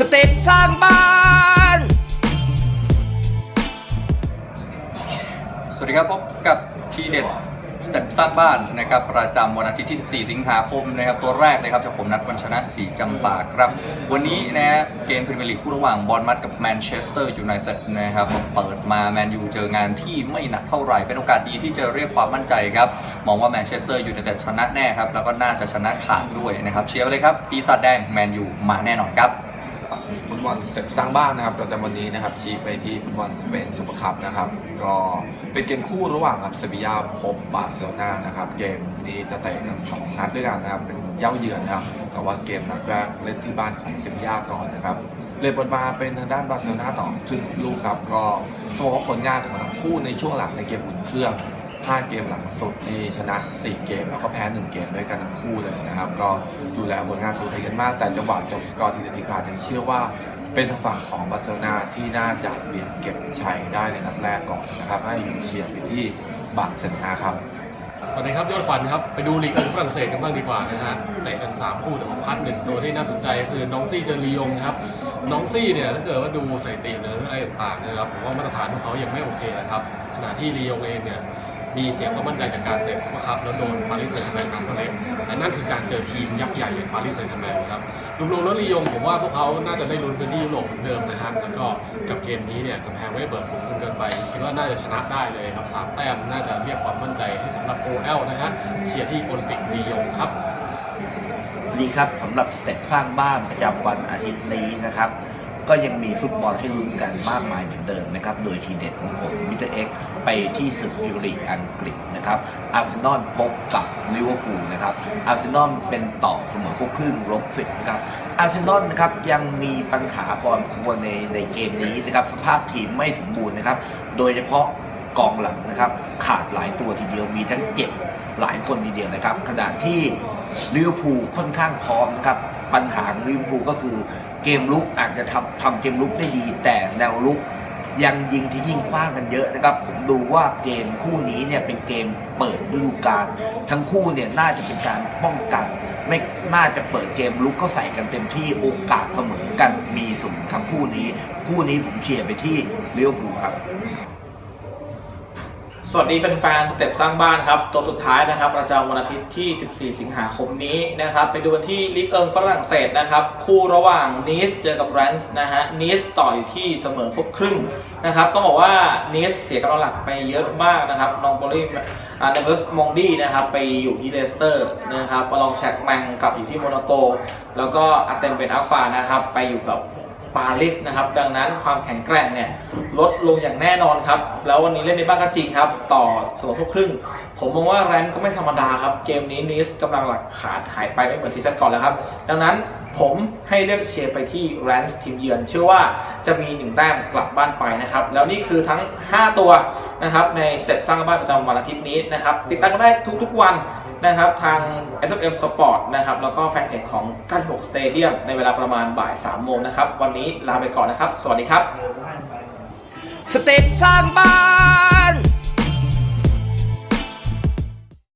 สเต็ปสร้างบ้าน สวัสดีครับพบกับทีเด็ดสเต็ปสร้างบ้านนะครับประจำวันอาทิตย์ที่ 14 สิงหาคมนะครับตัวแรกนะครับจากผมนัดวันชนะสีจำปาครับ วันนี้นะเกมพรีเมียร์ลีกคู่ระหว่างบอลมัดกับแมนเชสเตอร์ยูไนเต็ดนะครับเปิดมาแมนยูเจองานที่ไม่หนักเท่าไหร่ เป็นโอกาสดีที่จะเรียกความมั่นใจครับ มองว่าแมนเชสเตอร์ยูไนเต็ดชนะแน่ครับ แล้วก็น่าจะชนะขาดด้วยนะครับเชียร์เลยครับปีศาจแดงแมนยูมาแน่นอนครับ ฟุตบอลสเต็ปสร้างบ้านนะครับประจำวันนี้นะครับชี้ไปที่ฟุตบอลสเปนซูเปอร์คัพนะครับ ก็เป็นเกมคู่ระหว่างครับเซบียาพบบาร์เซโลนานะครับ เกมนี้จะเตะกันสองนัดด้วยกันนะครับเป็นเย้าเยือนนะครับ แต่ว่าเกมนัดแรกเล่นที่บ้านของเซบียาก่อนนะครับเลยบอลมาเป็นทางด้านบาร์เซโลนาต่อครึ่งลูกครับ ก็ต้องบอกว่าผลงานของทั้งคู่ในช่วงหลังในเกมอุ่นเครื่อง 5 เกมหลังสุดนี่ชนะ 4 เกม แล้วก็แพ้ 1 เกมด้วยกันทั้งคู่เลยนะครับ ก็ดูแลผลงานสูสีกันมาก แต่จังหวะจบสกอร์ทีเด็ดทีขาดยังเชื่อว่าเป็นทางฝั่งของบาร์เซโลนาที่น่าจะเบียดเก็บชัยได้ในนัดแรกก่อนนะครับ ให้อยู่เชียร์ไปที่บาร์เซโลนาครับ สวัสดีครับยอดขวัญครับ ไปดูลีกอิงฝรั่งเศสกันบ้างดีกว่านะฮะเตะกัน 3 คู่แต่ว่าพัดหนึ่งตัวที่น่าสนใจก็คือน้องซี่เจอรียงครับน้องซี่เนี่ยถ้าเกิดว่าดูสถิติหรืออะไรต่างๆนะครับผมว่ามาตรฐานของเขายังไม่โอเคนะครับขณะที่รียงเองเนี่ย มีเสียความมั่นใจจากการเตะซุปเปอร์คัพแล้วโดนปารีสแซงต์แชร์แมงมาสเล็กและนั่นคือการเจอทีมยักษ์ใหญ่อย่างปารีสแซงต์แชร์แมงครับรวมๆแล้วลียงผมว่าพวกเขาน่าจะได้ลุ้นพื้นที่ยุโรปเหมือนเดิมนะครับแล้วก็กับเกมนี้เนี่ยกำแพงไม่เบิดสูงจนเกินไปคิดว่าน่าจะชนะได้เลยครับสามแต้มน่าจะเรียกความมั่นใจให้สำหรับ OL นะฮะเชียร์ที่โอลิมปิกลียงครับสวัสดีครับสำหรับสเต็ปสร้างบ้านประจำวันอาทิตย์นี้นะครับ ก็ยังมีฟุตบอลให้ลุ้นกันมากมายเหมือนเดิมนะครับ โดยทีเด็ดของผมมิเตอร์เอ็กไปที่ศึกพรีเมียร์ลีกอังกฤษนะครับ อาร์เซนอลพบกับลิเวอร์พูลนะครับ อาร์เซนอลเป็นต่อเสมอคู่ครึ่งลบสิบนะครับ อาร์เซนอลนะครับยังมีปัญหาพอสมควรในในเกมนี้นะครับสภาพทีมไม่สมบูรณ์นะครับ โดยเฉพาะกองหลังนะครับ ขาดหลายตัวทีเดียวมีทั้งเจ็บหลายคนทีเดียวนะครับ ขณะที่ลิเวอร์พูลค่อนข้างพร้อมนะครับ ปัญหาของลิเวอร์พูลก็คือ เกมลุกอาจจะทำทำเกมลุกได้ดี แต่แนวลุกยังยิงที่ยิงคว้างกันเยอะนะครับ ผมดูว่าเกมคู่นี้เนี่ยเป็นเกมเปิดฤดูกาลทั้งคู่เนี่ยน่าจะเป็นการป้องกัน ไม่น่าจะเปิดเกมลุกก็ใส่กันเต็มที่โอกาสเสมอกันมีสูงทั้งคู่นี้ คู่นี้ผมเชียร์ไปที่เลี้ยวอร์พูลครับ สวัสดีแฟนๆ สเต็ปสร้างบ้านครับ ตัวสุดท้ายนะครับ ประจำวันอาทิตย์ที่ 14 สิงหาคมนี้นะครับ ไปดูกันที่ลิกเอิงฝรั่งเศสนะครับ คู่ระหว่างนีสเจอกับแรนส์นะฮะนีสต่ออยู่ที่เสมอครบครึ่งนะครับต้องบอกว่านีสเสียกำลังหลักไปเยอะมากนะครับนองโปลีอาเนเวสมองดี้นะครับไปอยู่ที่เลสเตอร์นะครับมาลองแชกแมงกลับอยู่ที่โมนาโก แล้วก็อาเตมเป็นอัลฟานะครับไปอยู่กับ ปารีสนะครับ ดังนั้นความแข็งแกร่งเนี่ยลดลงอย่างแน่นอนครับ แล้ววันนี้เล่นในบ้านก็จริงครับ ต่อสมทุกครึ่ง ผมมองว่าแรนก็ไม่ธรรมดาครับ เกมนี้นิสกำลังหลักขาดหายไปไม่เหมือนซีซั่นก่อนแล้วครับ ดังนั้นผมให้เลือกเชียร์ไปที่แรนส์ทีมเยือน เชื่อว่าจะมีหนึ่งแต้มกลับบ้านไปนะครับ แล้วนี่คือทั้ง 5 ตัวนะครับในสเต็ปสร้างบ้านประจำวันอาทิตย์นี้นะครับ ติดตามกันได้ทุกๆวัน นะครับทาง SFM Sport นะครับแล้วก็แฟนเพจของ 96 Stadium ในเวลาประมาณบ่าย 3 โมงนะครับ วันนี้ลาไปก่อนนะครับ สวัสดีครับ สเตปสร้างบ้าน